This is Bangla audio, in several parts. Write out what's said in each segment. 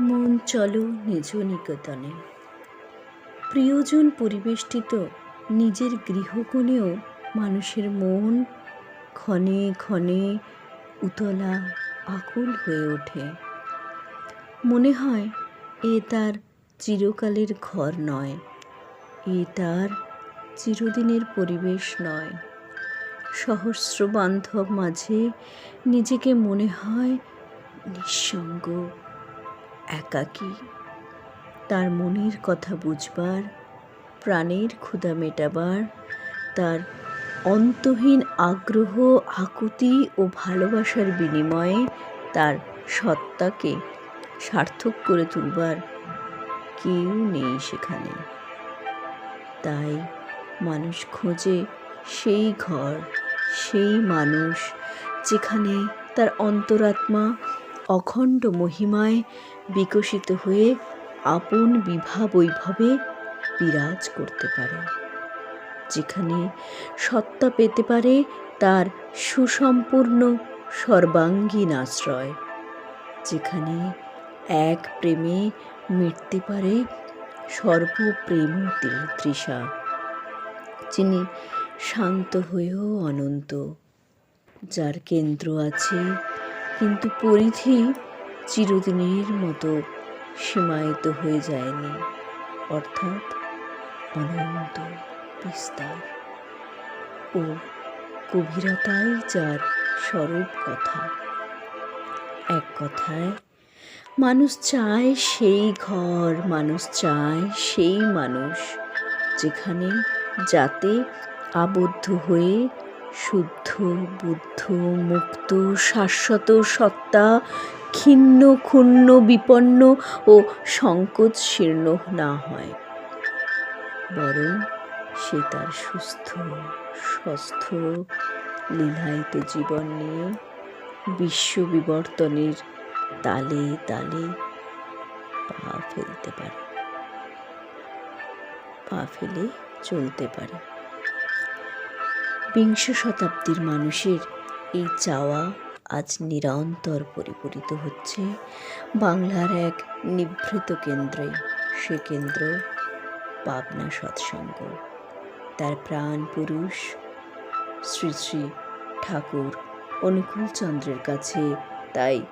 মন চলো নিজ নিকেতনে। প্রিয়জন পরিবেষ্টিত নিজের গৃহকোণেও মানুষের মন ক্ষণে ক্ষণে উতলা আকুল হয়ে ওঠে। মনে হয়, এ তার চিরকালের ঘর নয়, এ তার চিরদিনের পরিবেশ নয়। সহস্র বান্ধব মাঝে নিজেকে মনে হয় নিঃসঙ্গ। একাকী। তার মনের কথা বুঝবার, প্রাণের ক্ষুধা মেটাবার, তার অন্তহীন আগ্রহ, আকুতি ও ভালোবাসার বিনিময়ে তার সত্তাকে সার্থক করে তুলবার কেউ নেই সেখানে। তাই মানুষ খোঁজে সেই ঘর, সেই মানুষ যেখানে তার অন্তরাত্মা অখণ্ড মহিমায় বিকশিত হয়ে আপন বিভা বৈভবে বিরাজ করতে পারে, যেখানে সত্তা পেতে পারে তার সুসম্পূর্ণ সর্বাঙ্গীন আশ্রয়, যেখানে এক প্রেমে মিটতে পারে সর্বপ্রেম তৃষা, যিনি শান্ত হয়েও অনন্ত, যার কেন্দ্র আছে কিন্তু পরিধি চিরদিনের মতো সীমায়িত হয়ে যায়নি। অর্থাৎ অনন্ত বিস্তার। ও গভীরতাই যার স্বরূপ কথা। এক কথায়, মানুষ চায় সেই ঘর, মানুষ চায় সেই মানুষ যেখানে যাতে আবদ্ধ হয়ে শুদ্ধ, বুদ্ধ, মুক্ত, শাশ্বত, সত্তা ক্ষীণ ক্ষুণ্ণ, বিপন্ন ও সংকোচ শীর্ণ না হয়। বরং সে তার সুস্থ, স্বস্থ, লীলায়িত জীবন নিয়ে বিশ্ব বিবর্তনের তালে তালে পা ফেলতে পারে, পা ফেলে চলতে পারে। বিংশ শতাব্দীর মানুষের এই চাওয়া আজ নিরন্তর পরিপূরিত হচ্ছে। বাংলার এক নিভৃত কেন্দ্রে, সে কেন্দ্র পাবনা সৎসঙ্গ। তার প্রাণ পুরুষ শ্রী শ্রী ঠাকুর অনুকূল চন্দ্রের কাছে, তাই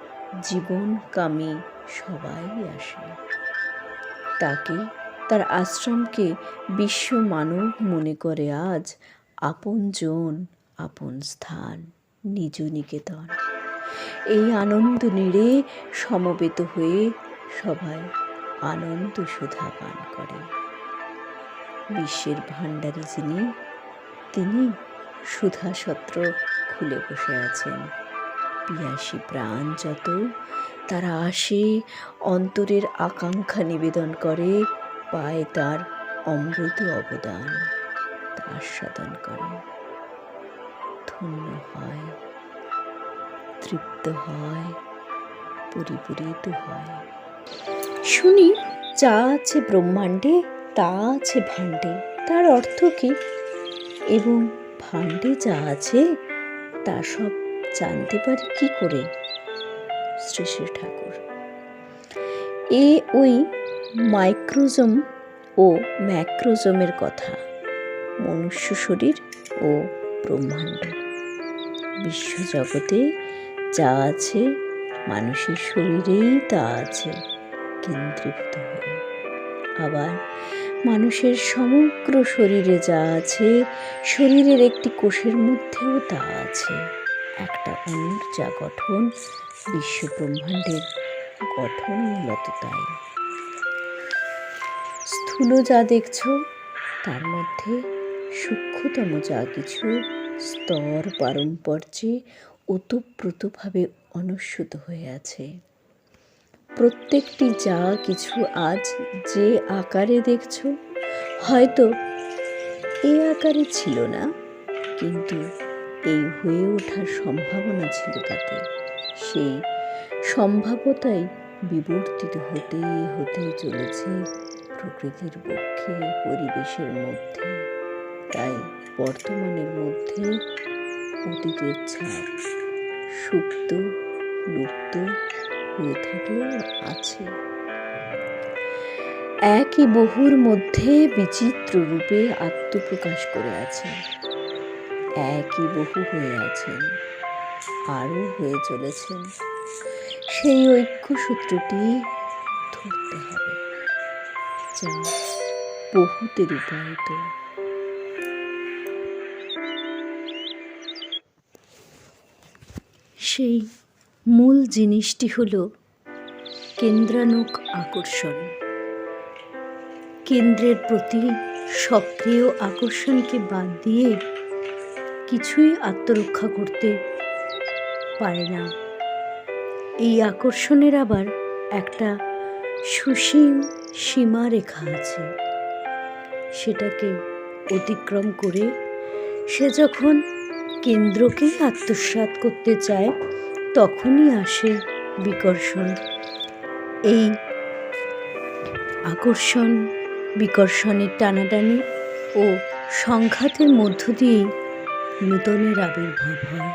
জীবনকামী সবাই আসে। তাকে, তার আশ্রমকে বিশ্ব মানব মনে করে আজ আপনজন আপন স্থান, নিজ নিকেতন। এই আনন্দ নিড়ে সমবেত হয়ে সবাই আনন্দ সুধা পান করে বিশ্বের ভাণ্ডারী যিনি, তিনি সুধা সত্র খুলে বসে আছেন। পিয়াসী প্রাণ যত তারা আসে, অন্তরের আকাঙ্ক্ষা নিবেদন করে, পায় তার অমৃত অবদান। আস্বাদন করে। ধন্য হয়, তৃপ্ত হয়, পরিপূরিত হয়। শুনি, যা আছে ব্রহ্মাণ্ডে, তা আছে ভাণ্ডে। তার অর্থ কি? এবং ভাণ্ডে যা আছে, তা সব জানতে পারি কি করে? শ্রী শ্রী ঠাকুর। এ ওই মাইক্রোজম ও ম্যাক্রোজমের কথা। মনুষ্য শরীর ও ব্রহ্মাণ্ড। বিশ্বজগতে যা আছে মানুষের শরীরেই তা আছে, কেন্দ্রীভূত হয়ে। আবার মানুষের সমগ্র শরীরে যা আছে, শরীরের একটি কোষের মধ্যেও তা আছে। একটা অণুর যা গঠন, বিশ্ব ব্রহ্মাণ্ডের গঠন মূলত তাই। স্থূল যা দেখছ, তার মধ্যে সূক্ষ্মতম যা কিছু স্তর পারম্পর্যে ওতপ্রোতভাবে অনুস্যুত হয়ে আছে। প্রত্যেকটি যা কিছু আজ যে আকারে দেখছ, হয়তো এ আকারে ছিল না, কিন্তু এই হয়ে ওঠার সম্ভাবনা ছিল তাতে। সেই সম্ভাব্যতাই বিবর্তিত হতে হতে চলেছে প্রকৃতির পক্ষে পরিবেশের মধ্যে। তাই বর্তমানের মধ্যে অতীতের ছাপ সুপ্ত, লুপ্ত হয়ে থাকলেও আছে। একই বহুর মধ্যে বিচিত্র রূপে আত্মপ্রকাশ করে আছেন। একই বহু হয়ে আছেন, আরও হয়ে চলেছেন। সেই ঐক্য সূত্রটি ধরতে হবে, যা বহুতে রূপায়িত। সেই মূল জিনিসটি হল কেন্দ্রানুক আকর্ষণ। কেন্দ্রের প্রতি সক্রিয় আকর্ষণকে বাদ দিয়ে কিছুই আত্মরক্ষা করতে পারে না। এই আকর্ষণের আবার একটা সুসীম সীমারেখা আছে। সেটাকে অতিক্রম করে সে যখন কেন্দ্রকেই আত্মসাৎ করতে চায়, তখনই আসে বিকর্ষণ। এই আকর্ষণ, বিকর্ষণের টানাটানি ও সংঘাতের মধ্য দিয়েই নূতনের আবির্ভাব হয়।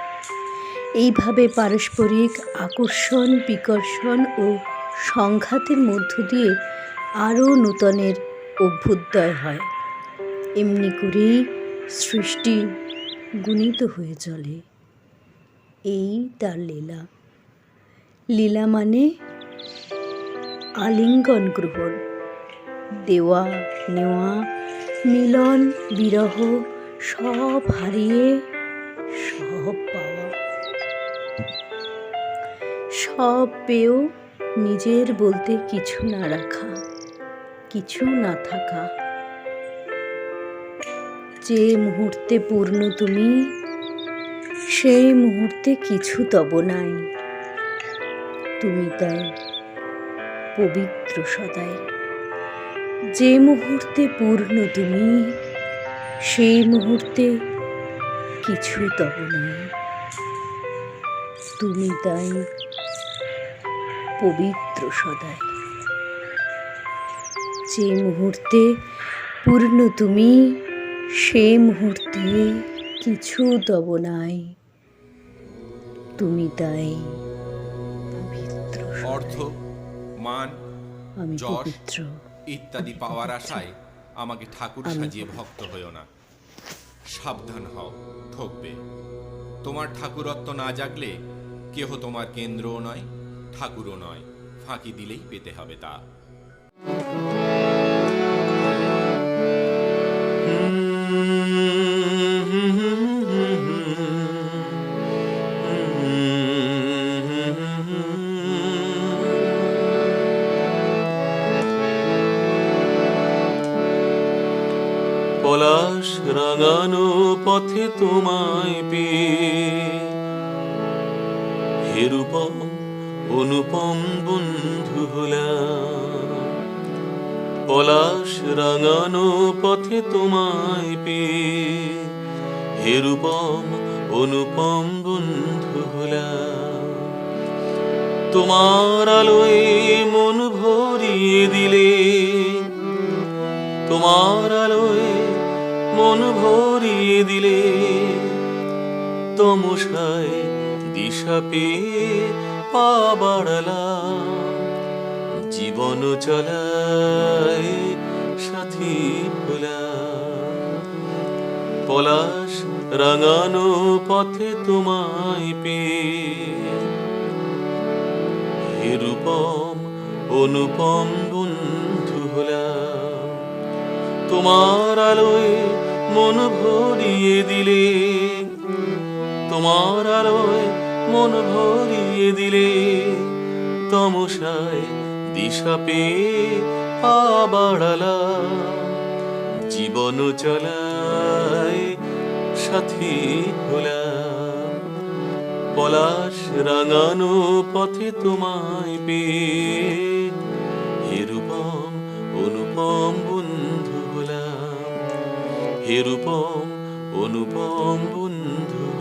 এইভাবে পারস্পরিক আকর্ষণ, বিকর্ষণ ও সংঘাতের মধ্য দিয়ে আরও নূতনের অভ্যুদয় হয়। এমনি করেই সৃষ্টি গুণিত হয়ে চলে। এই তার লীলা। লীলা মানে আলিঙ্গন গ্রহণ। দেওয়া, নেওয়া, মিলন, বিরহ, সব হারিয়ে সব পাওয়া। সব পেয়েও নিজের বলতে কিছু না রাখা, কিছু না থাকা। যে মুহূর্তে পূর্ণ তুমি, সেই মুহূর্তে কিছু তব নাই। তুমি তাই পবিত্র সদাই। যে মুহূর্তে পূর্ণ তুমি, সেই মুহূর্তে কিছু তব নাই। তুমি তাই পবিত্র সদাই। যে মুহূর্তে পূর্ণ তুমি সে মুহূর্তে কিছু তব নাই। তুমি তাই পবিত্র অর্থ মান আমি পবিত্র। ইত্যাদি পাওয়ার আশায় আমাকে ঠাকুর সাজিয়ে ভক্ত হইও না। সাবধান হও ঠকবে তোমার ঠাকুরত্ব না জাগলে কেহ তোমার কেন্দ্রও নয় ঠাকুরও নয় ফাঁকি দিলেই পেতে হবে তা। রাঙানো পথে তোমায় পেয়ে। হেরূপম অনুপম বন্ধু হলাম। পলাশ রাঙানো পথে তোমায় পে হেরূপম অনুপম বন্ধু হলাম। তোমার আলোয় মন ভরিয়ে দিলে। তোমার আলোয় মন ভরিয়ে দিলে তমসায় দিশা পেয়ে পা বাড়ালাম। জীবন চলায় সাথী হলাম। পলাশ রাঙানো পথে তোমায় পে রূপম অনুপম বন্ধু হলাম। তোমার আলোয় মন ভরিয়ে দিলে। তোমার আলোয় মন ভরিয়ে দিলে। তমসায় দিশা পেয়ে পা বাড়ালাম। জীবন চলায় সাথী হলাম। পলাশ রাঙানো পথে তোমায় পেয়ে হেরূপম অনুপম বন্ধু।